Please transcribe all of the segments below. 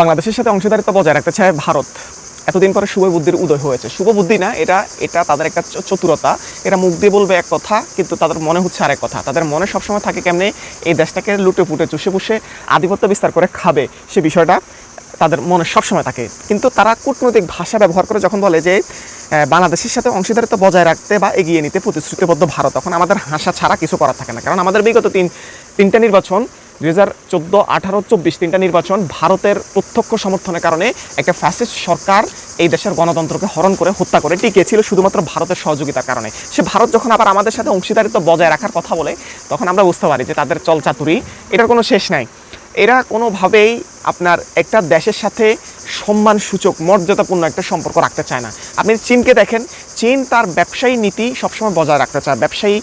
বাংলাদেশের সাথে অংশীদারিত্ব বজায় রাখতে চায় ভারত। এতদিন পরে শুভ বুদ্ধির উদয় হয়েছে। শুভ বুদ্ধি না, এটা এটা তাদের একটা চতুরতা। এরা মুখ দিয়ে বলবে এক কথা, কিন্তু তাদের মনে হচ্ছে আরেক কথা। তাদের মনে সবসময় থাকে কেমনে, এই দেশটাকে লুটে পুটে, চুষে পুষে আধিপত্য বিস্তার করে খাবে। সে বিষয়টা তাদের মনে সবসময় থাকে। কিন্তু তারা কূটনৈতিক ভাষা ব্যবহার করে যখন বলে যে বাংলাদেশের সাথে অংশীদারিত্ব বজায় রাখতে বা এগিয়ে নিতে প্রতিশ্রুতিবদ্ধ ভারত তখন আমাদের হাসা ছাড়া কিছু করার থাকে না। কারণ আমাদের বিগত তিন, তিনটা নির্বাচন দুই হাজার চোদ্দ আঠারো চব্বিশ তিনটা নির্বাচন ভারতের প্রত্যক্ষ সমর্থনের কারণে একটা ফ্যাসিস্ট সরকার এই দেশের গণতন্ত্রকে হরণ করে হত্যা করে টিকিয়েছিল শুধুমাত্র ভারতের সহযোগিতার কারণে। সে ভারত যখন আবার আমাদের সাথে অংশীদারিত্ব বজায় রাখার কথা বলে, তখন আমরা বুঝতে পারি যে তাদের চলচাতুরি এটার কোনো শেষ নাই। এরা কোনোভাবেই আপনার একটা দেশের সাথে সম্মানসূচক, মর্যাদাপূর্ণ একটা সম্পর্ক রাখতে চায় না। আপনি চীনকে দেখেন, চীন তার ব্যবসায়ী নীতি সবসময় বজায় রাখতে চায়। ব্যবসায়ী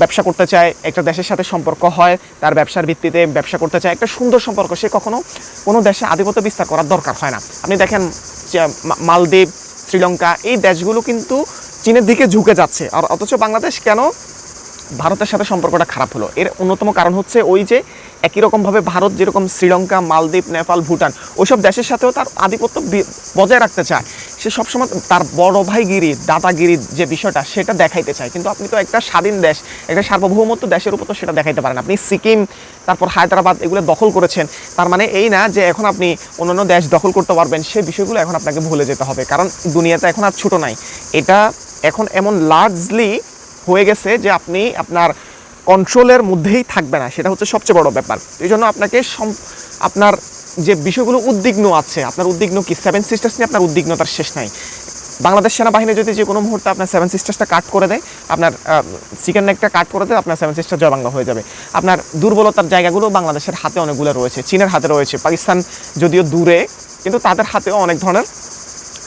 ব্যবসা করতে চায়, একটা দেশের সাথে সম্পর্ক হয়, তার ব্যবসার ভিত্তিতে ব্যবসা করতে চায়, একটা সুন্দর সম্পর্ক, সে কখনো কোনো দেশে আধিপত্য বিস্তার করার দরকার হয় না। আপনি দেখেন মালদ্বীপ, শ্রীলঙ্কা, এই দেশগুলো কিন্তু চীনের দিকে ঝুঁকে যাচ্ছে। আর অথচ বাংলাদেশ কেন ভারতের সাথে সম্পর্কটা খারাপ হলো? এর অন্যতম কারণ হচ্ছে ওই যে একই রকমভাবে ভারত যেরকম শ্রীলঙ্কা, মালদ্বীপ, নেপাল, ভুটান, ওইসব দেশের সাথেও তার আধিপত্য বজায় রাখতে চায়। সে সবসময় তার বড় ভাইগিরি দাদাগিরি যে বিষয়টা, সেটা দেখাইতে চায়। কিন্তু আপনি তো একটা স্বাধীন দেশ, একটা সার্বভৌমত্ব দেশের উপর তো সেটা দেখাইতে পারেন। আপনি সিকিম, তারপর হায়দ্রাবাদ এগুলো দখল করেছেন। তার মানে এই না যে এখন আপনি অন্যান্য দেশ দখল করতে পারবেন, সে বিষয়গুলো এখন আপনাকে ভুলে যেতে হবে। কারণ দুনিয়াতে এখন আর ছোটো নাই। এটা এখন এমন লার্জলি হয়ে গেছে যে আপনি আপনার কন্ট্রোলের মধ্যেই থাকবে না। সেটা হচ্ছে সবচেয়ে বড় ব্যাপার। এই জন্য আপনাকে আপনার যে বিষয়গুলো উদ্বিগ্ন আছে, আপনার উদ্বিগ্ন কি? সেভেন সিস্টার্স নিয়ে আপনার উদ্বিগ্নতার শেষ নাই। বাংলাদেশ সেনাবাহিনী যদি যে কোনো মুহূর্তে আপনার সেভেন সিস্টার্সটা কাট করে দেয়, আপনার চিকেন নেকটা কাট করে দেয়, আপনার সেভেন সিস্টার জয় বাংলা হয়ে যাবে। আপনার দুর্বলতার জায়গাগুলো বাংলাদেশের হাতে অনেকগুলো রয়েছে, চীনের হাতে রয়েছে, পাকিস্তান যদিও দূরে, কিন্তু তাদের হাতেও অনেক ধরনের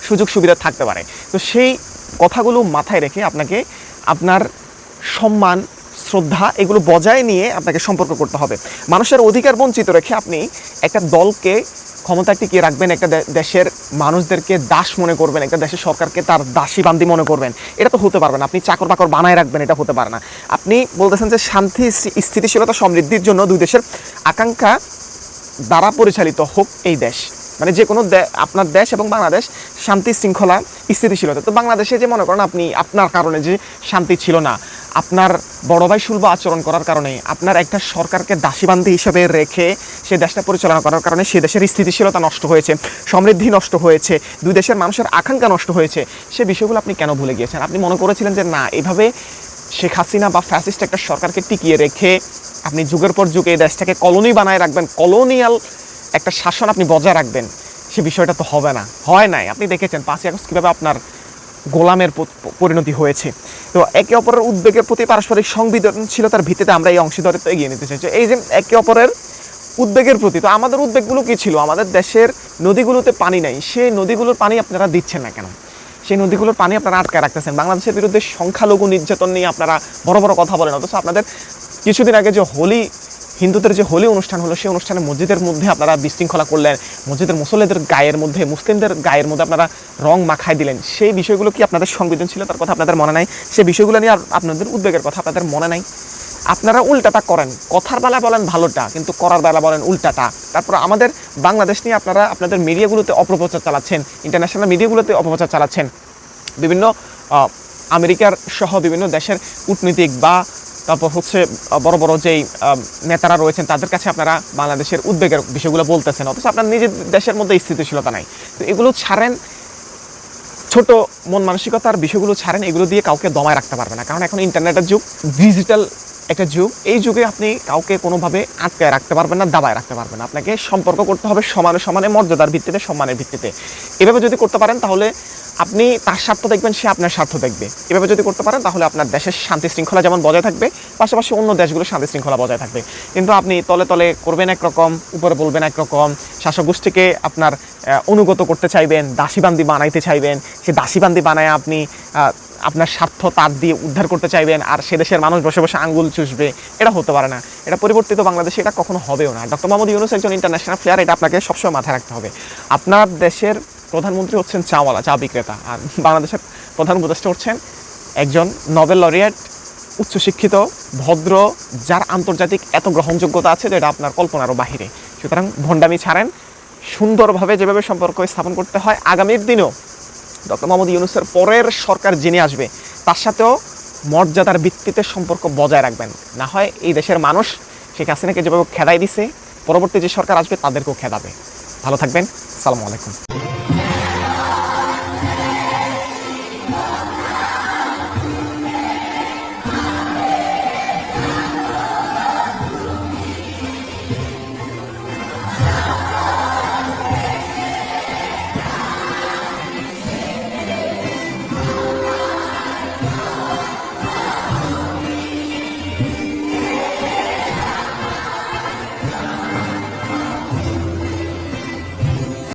সুযোগ সুবিধা থাকতে পারে। তো সেই কথাগুলো মাথায় রেখে আপনাকে আপনার সম্মান শ্রদ্ধা, এগুলো বজায় নিয়ে আপনাকে সম্পর্ক করতে হবে। মানুষের অধিকার বঞ্চিত রেখে আপনি একটা দলকে ক্ষমতা টিকিয়ে রাখবেন, একটা দেশের মানুষদেরকে দাস মনে করবেন, একটা দেশের সরকারকে তার দাসী বান্দি মনে করবেন। এটা তো হতে পারবে না, আপনি চাকর বাকর বানায় রাখবেন, এটা হতে পারে না। আপনি বলতেছেন যে শান্তি স্থিতিশীলতা, সমৃদ্ধির জন্য দুই দেশের আকাঙ্ক্ষা দ্বারা পরিচালিত হোক এই দেশ। মানে যে কোনো আপনার দেশ এবং বাংলাদেশ শান্তি, শৃঙ্খলা, স্থিতিশীলতা। তো বাংলাদেশে যে মনে করেন আপনি, আপনার কারণে যে শান্তি ছিল না। আপনার বড় ভাই সুলভ আচরণ করার কারণে, আপনার একটা সরকারকে দাসীবান্ধী হিসেবে রেখে সে দেশটা পরিচালনা করার কারণে সে দেশের স্থিতিশীলতা নষ্ট হয়েছে, সমৃদ্ধি নষ্ট হয়েছে, দুই দেশের মানুষের আকাঙ্ক্ষা নষ্ট হয়েছে। সে বিষয়গুলো আপনি কেন ভুলে গিয়েছেন? আপনি মনে করেছিলেন যে, না, এভাবে শেখ হাসিনা বা ফ্যাসিস্ট একটা সরকারকে টিকিয়ে রেখে আপনি যুগের পর যুগে এই দেশটাকে কলোনি বানায় রাখবেন, কলোনিয়াল একটা শাসন আপনি বজায় রাখবেন, সে বিষয়টা তো হবে না। হয় নাই। আপনি দেখেছেন, পাঁচই আগস্ট কীভাবে আপনার গোলামের পরিণতি হয়েছে। তো একে অপরের উদ্বেগের প্রতি পারস্পরিক সংবেদনশীলতার ভিত্তিতে আমরা এই অংশীদারিত্ব এগিয়ে নিতে চাইছি। এই যে একে অপরের উদ্বেগের প্রতি, তো আমাদের উদ্বেগগুলো কী ছিল? আমাদের দেশের নদীগুলোতে পানি নাই। সেই নদীগুলোর পানি আপনারা দিচ্ছেন না কেন? সেই নদীগুলোর পানি আপনারা আটকে রাখতেছেন। বাংলাদেশের বিরুদ্ধে সংখ্যালঘু নির্যাতন নিয়ে আপনারা বড় বড় কথা বলেন। অথচ আপনাদের কিছুদিন আগে যে হোলি হিন্দুদের যে হোলি অনুষ্ঠান হলো, সেই অনুষ্ঠানে মসজিদের মধ্যে আপনারা বিশৃঙ্খলা করলেন, মসজিদের মুসল্লিদের গায়ের মধ্যে, মুসলিমদের গায়ের মধ্যে আপনারা রং মাখাই দিলেন। সেই বিষয়গুলো কি আপনাদের সংবেদনশীলতার কথা আপনাদের মনে নাই? সেই বিষয়গুলো নিয়ে আপনাদের উদ্বেগের কথা আপনাদের মনে নাই? আপনারা উল্টাটা করেন, কথার বেলা বলেন ভালোটা, কিন্তু করার বেলা বলেন উল্টাটা। তারপর আমাদের বাংলাদেশ নিয়ে আপনারা আপনাদের মিডিয়াগুলোতে অপপ্রচার চালাচ্ছেন ইন্টারন্যাশনাল মিডিয়াগুলোতে অপপ্রচার চালাচ্ছেন। বিভিন্ন আমেরিকার সহ বিভিন্ন দেশের কূটনীতিক বা তারপর হচ্ছে বড় বড় যেই নেতারা রয়েছেন, তাদের কাছে আপনারা বাংলাদেশের উদ্বেগের বিষয়গুলো বলতেছেন। অথচ আপনার নিজের দেশের মধ্যে স্থিতিশীলতা নাই। তো এগুলো ছাড়েন, ছোট মন মানসিকতার বিষয়গুলো ছাড়েন, এগুলো দিয়ে কাউকে দমায় রাখতে পারবে না। কারণ এখন ইন্টারনেটের যুগ ডিজিটাল একটা যুগ, এই যুগে আপনি কাউকে কোনোভাবে আটকায় রাখতে পারবেন না, দাবায় রাখতে পারবেন না। আপনাকে সম্পর্ক করতে হবে সমানে সমানে, মর্যাদার ভিত্তিতে, সম্মানের ভিত্তিতে। এভাবে যদি করতে পারেন, তাহলে আপনি তার স্বার্থ দেখবেন, সে আপনার স্বার্থ দেখবে। এভাবে যদি করতে পারেন, তাহলে আপনার দেশের শান্তি শৃঙ্খলা যেমন বজায় থাকবে, পাশাপাশি অন্য দেশগুলো শান্তি শৃঙ্খলা বজায় থাকবে। কিন্তু আপনি তলে তলে করবেন একরকম, উপরে বলবেন একরকম শাসক গোষ্ঠীকে আপনার অনুগত করতে চাইবেন, দাসীবান্দি বানাইতে চাইবেন, সে দাসীবান্দি বানায় আপনি আপনার স্বার্থ তার দিয়ে উদ্ধার করতে চাইবেন, আর সে দেশের মানুষ বসে বসে আঙ্গুল চুষবে, এটা হতে পারে না। এটা পরিবর্তিত বাংলাদেশে এটা কখনো হবেও না। ডক্টর মোহাম্মদ ইউনুস একজন ইন্টারন্যাশনাল প্লেয়ার এটা আপনাকে সবসময় মাথায় রাখতে হবে। আপনার দেশের প্রধানমন্ত্রী হচ্ছেন চাওয়ালা, চা বিক্রেতা। আর বাংলাদেশের প্রধান উপদেষ্টা হচ্ছেন একজন নোবেল লরিয়েট, উচ্চশিক্ষিত, ভদ্র, যার আন্তর্জাতিক এত গ্রহণযোগ্যতা আছে যেটা আপনার কল্পনারও বাহিরে। সুতরাং ভণ্ডামি ছাড়েন, সুন্দরভাবে যেভাবে সম্পর্ক স্থাপন করতে হয়, আগামীর দিনেও ডক্টর মোহাম্মদ ইউনুসের পরের সরকার যিনি আসবে, তার সাথেও মর্যাদার ভিত্তিতে সম্পর্ক বজায় রাখবেন। না হয় এই দেশের মানুষ শেখ হাসিনাকে যেভাবে খেদাই দিছে, পরবর্তী যে সরকার আসবে তাদেরকেও খেদাবে। ভালো থাকবেন, সালামু আলাইকুম।